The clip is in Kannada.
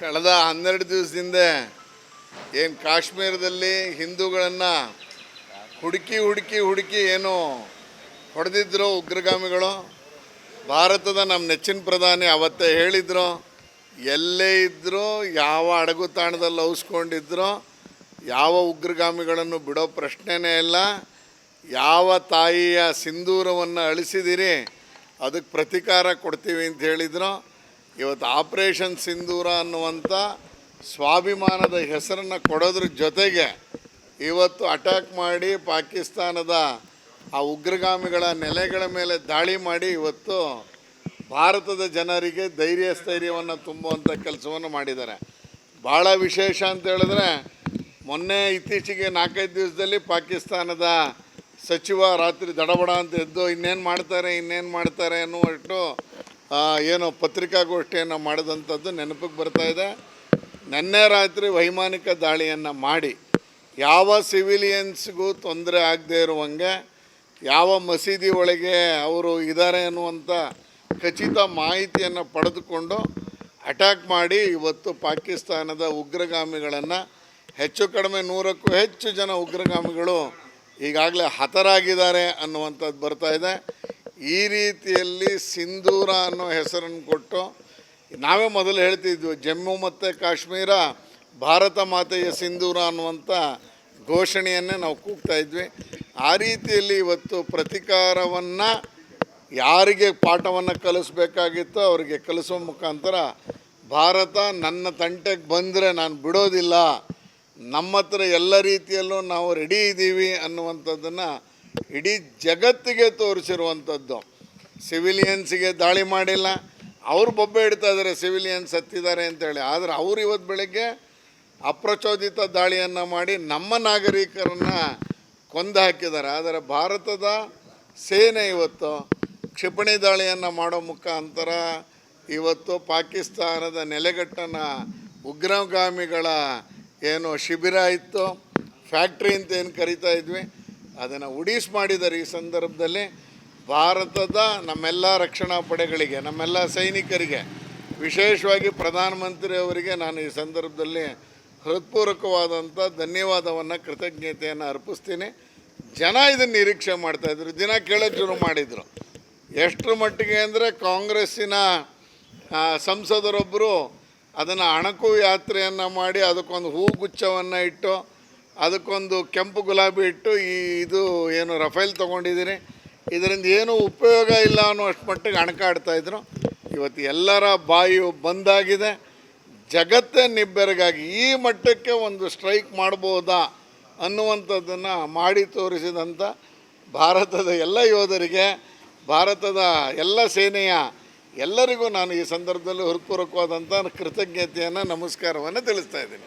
ಕಳೆದ ಹನ್ನೆರಡು ದಿವಸದಿಂದ ಏನು ಕಾಶ್ಮೀರದಲ್ಲಿ ಹಿಂದೂಗಳನ್ನು ಹುಡುಕಿ ಹುಡುಕಿ ಹುಡುಕಿ ಏನು ಹೊಡೆದಿದ್ರು ಉಗ್ರಗಾಮಿಗಳು? ಭಾರತದ ನಮ್ಮ ನೆಚ್ಚಿನ ಪ್ರಧಾನಿ ಅವತ್ತೇ ಹೇಳಿದ್ರು, ಎಲ್ಲೇ ಇದ್ದರೂ ಯಾವ ಅಡಗು ತಾಣದಲ್ಲಿ ಔಸ್ಕೊಂಡಿದ್ರು ಯಾವ ಉಗ್ರಗಾಮಿಗಳನ್ನು ಬಿಡೋ ಪ್ರಶ್ನೆನೇ ಇಲ್ಲ, ಯಾವ ತಾಯಿಯ ಸಿಂಧೂರವನ್ನು ಅಳಿಸಿದಿರಿ, ಅದಕ್ಕೆ ಪ್ರತೀಕಾರ ಕೊಡ್ತೀವಿ ಅಂತ ಹೇಳಿದ್ರು. ಇವತ್ತು ಆಪರೇಷನ್ ಸಿಂಧೂರ ಅನ್ನುವಂಥ ಸ್ವಾಭಿಮಾನದ ಹೆಸರನ್ನು ಕೊಡೋದ್ರ ಜೊತೆಗೆ ಇವತ್ತು ಅಟ್ಯಾಕ್ ಮಾಡಿ ಪಾಕಿಸ್ತಾನದ ಆ ಉಗ್ರಗಾಮಿಗಳ ನೆಲೆಗಳ ಮೇಲೆ ದಾಳಿ ಮಾಡಿ ಇವತ್ತು ಭಾರತದ ಜನರಿಗೆ ಧೈರ್ಯ ಸ್ಥೈರ್ಯವನ್ನು ತುಂಬುವಂಥ ಕೆಲಸವನ್ನು ಮಾಡಿದ್ದಾರೆ. ಭಾಳ ವಿಶೇಷ ಅಂತ ಹೇಳಿದ್ರೆ ಮೊನ್ನೆ ಇತ್ತೀಚೆಗೆ ನಾಲ್ಕೈದು ದಿವಸದಲ್ಲಿ ಪಾಕಿಸ್ತಾನದ ಸಚಿವ ರಾತ್ರಿ ದಡಬಡ ಅಂತ ಎದ್ದು ಇನ್ನೇನು ಮಾಡ್ತಾರೆ ಇನ್ನೇನು ಮಾಡ್ತಾರೆ ಅನ್ನುವಷ್ಟು ಏನು ಪತ್ರಿಕಾಗೋಷ್ಠಿಯನ್ನು ಮಾಡಿದಂಥದ್ದು ನೆನಪಿಗೆ ಬರ್ತಾ ಇದೆ. ನಿನ್ನೆ ರಾತ್ರಿ ವೈಮಾನಿಕ ದಾಳಿಯನ್ನು ಮಾಡಿ, ಯಾವ ಸಿವಿಲಿಯನ್ಸ್ಗೂ ತೊಂದರೆ ಆಗದೇ ಇರುವಂಗೆ, ಯಾವ ಮಸೀದಿ ಒಳಗೆ ಅವರು ಇದ್ದಾರೆ ಅನ್ನುವಂಥ ಖಚಿತ ಮಾಹಿತಿಯನ್ನು ಪಡೆದುಕೊಂಡು ಅಟ್ಯಾಕ್ ಮಾಡಿ, ಇವತ್ತು ಪಾಕಿಸ್ತಾನದ ಉಗ್ರಗಾಮಿಗಳನ್ನು ಹೆಚ್ಚು ಕಡಿಮೆ ನೂರಕ್ಕೂ ಹೆಚ್ಚು ಜನ ಉಗ್ರಗಾಮಿಗಳು ಈಗಾಗಲೇ ಹತರಾಗಿದ್ದಾರೆ ಅನ್ನುವಂಥದ್ದು ಇದೆ. ಈ ರೀತಿಯಲ್ಲಿ ಸಿಂಧೂರ ಅನ್ನೋ ಹೆಸರನ್ನು ಕೊಟ್ಟು ನಾವೇ ಮೊದಲು ಹೇಳ್ತಿದ್ವಿ, ಜಮ್ಮು ಮತ್ತು ಕಾಶ್ಮೀರ, ಭಾರತ ಮಾತೆಯ ಸಿಂಧೂರ ಅನ್ನುವಂಥ ಘೋಷಣೆಯನ್ನೇ ನಾವು ಕೂಗ್ತಾ ಇದ್ವಿ. ಆ ರೀತಿಯಲ್ಲಿ ಇವತ್ತು ಪ್ರತಿಕಾರವನ್ನು ಯಾರಿಗೆ ಪಾಠವನ್ನು ಕಲಿಸ್ಬೇಕಾಗಿತ್ತೋ ಅವರಿಗೆ ಕಲಿಸೋ ಮುಖಾಂತರ ಭಾರತ ನನ್ನ ತಂಟೆಗೆ ಬಂದರೆ ನಾನು ಬಿಡೋದಿಲ್ಲ, ನಮ್ಮ ಹತ್ರ ಎಲ್ಲ ರೀತಿಯಲ್ಲೂ ನಾವು ರೆಡಿ ಇದ್ದೀವಿ ಅನ್ನುವಂಥದ್ದನ್ನು ಇಡೀ ಜಗತ್ತಿಗೆ ತೋರಿಸಿರುವಂಥದ್ದು. ಸಿವಿಲಿಯನ್ಸಿಗೆ ದಾಳಿ ಮಾಡಿಲ್ಲ. ಅವ್ರು ಬೊಬ್ಬೆ ಇಡ್ತಾ ಇದ್ದಾರೆ ಸಿವಿಲಿಯನ್ಸ್ ಹತ್ತಿದ್ದಾರೆ ಅಂತೇಳಿ ಆದರೆ ಅವ್ರು ಇವತ್ತು ಬೆಳಗ್ಗೆ ಅಪ್ರಚೋದಿತ ದಾಳಿಯನ್ನು ಮಾಡಿ ನಮ್ಮ ನಾಗರಿಕರನ್ನು ಕೊಂದು ಹಾಕಿದ್ದಾರೆ. ಆದರೆ ಭಾರತದ ಸೇನೆ ಇವತ್ತು ಕ್ಷಿಪಣಿ ದಾಳಿಯನ್ನು ಮಾಡೋ ಮುಖಾಂತರ ಇವತ್ತು ಪಾಕಿಸ್ತಾನದ ನೆಲೆಗಟ್ಟನ ಉಗ್ರಗಾಮಿಗಳ ಏನು ಶಿಬಿರ ಇತ್ತು, ಫ್ಯಾಕ್ಟ್ರಿ ಅಂತ ಏನು ಕರಿತಾ ಇದ್ವಿ. ಅದನ್ನು ಉಡೀಸ್ ಮಾಡಿದ್ದಾರೆ ಈ ಸಂದರ್ಭದಲ್ಲಿ ಭಾರತದ ನಮ್ಮೆಲ್ಲ ರಕ್ಷಣಾ ಪಡೆಗಳಿಗೆ, ನಮ್ಮೆಲ್ಲ ಸೈನಿಕರಿಗೆ, ವಿಶೇಷವಾಗಿ ಪ್ರಧಾನಮಂತ್ರಿ ಅವರಿಗೆ ನಾನು ಈ ಸಂದರ್ಭದಲ್ಲಿ ಹೃತ್ಪೂರ್ವಕವಾದಂಥ ಧನ್ಯವಾದವನ್ನು, ಕೃತಜ್ಞತೆಯನ್ನು ಅರ್ಪಿಸ್ತೀನಿ. ಜನ ಇದನ್ನು ನಿರೀಕ್ಷೆ ಮಾಡ್ತಾಯಿದ್ರು ದಿನ ಕೇಳೋಕ್ಕೆ ಶುರು ಮಾಡಿದರು. ಎಷ್ಟರ ಮಟ್ಟಿಗೆ ಅಂದರೆ ಕಾಂಗ್ರೆಸ್ಸಿನ ಸಂಸದರೊಬ್ಬರು ಅದನ್ನು ಅಣಕು ಯಾತ್ರೆಯನ್ನು ಮಾಡಿ ಅದಕ್ಕೊಂದು ಹೂಗುಚ್ಛವನ್ನು ಇಟ್ಟು ಅದಕ್ಕೊಂದು ಕೆಂಪು ಗುಲಾಬಿ ಇಟ್ಟು ಈ ಇದು ಏನು ರಫೇಲ್ ತೊಗೊಂಡಿದ್ದೀನಿ. ಇದರಿಂದ ಏನೂ ಉಪಯೋಗ ಇಲ್ಲ ಅನ್ನೋ ಅಷ್ಟು ಮಟ್ಟಿಗೆ ಅಣಕಾಡ್ತಾ ಇದ್ರು. ಇವತ್ತು ಎಲ್ಲರ ಬಾಯಿಯು ಬಂದಾಗಿದೆ. ಜಗತ್ತೇ ನಿಬ್ಬೆರಗಾಗಿ ಈ ಮಟ್ಟಕ್ಕೆ ಒಂದು ಸ್ಟ್ರೈಕ್ ಮಾಡ್ಬೋದಾ ಅನ್ನುವಂಥದ್ದನ್ನು ಮಾಡಿ ತೋರಿಸಿದಂಥ ಭಾರತದ ಎಲ್ಲ ಯೋಧರಿಗೆ, ಭಾರತದ ಎಲ್ಲ ಸೇನೆಯ ಎಲ್ಲರಿಗೂ ನಾನು ಈ ಸಂದರ್ಭದಲ್ಲಿ ಹೃತ್ಪೂರ್ವಕವಾದಂಥ ಕೃತಜ್ಞತೆಯನ್ನು, ನಮಸ್ಕಾರವನ್ನು ತಿಳಿಸ್ತಾ ಇದ್ದೀನಿ.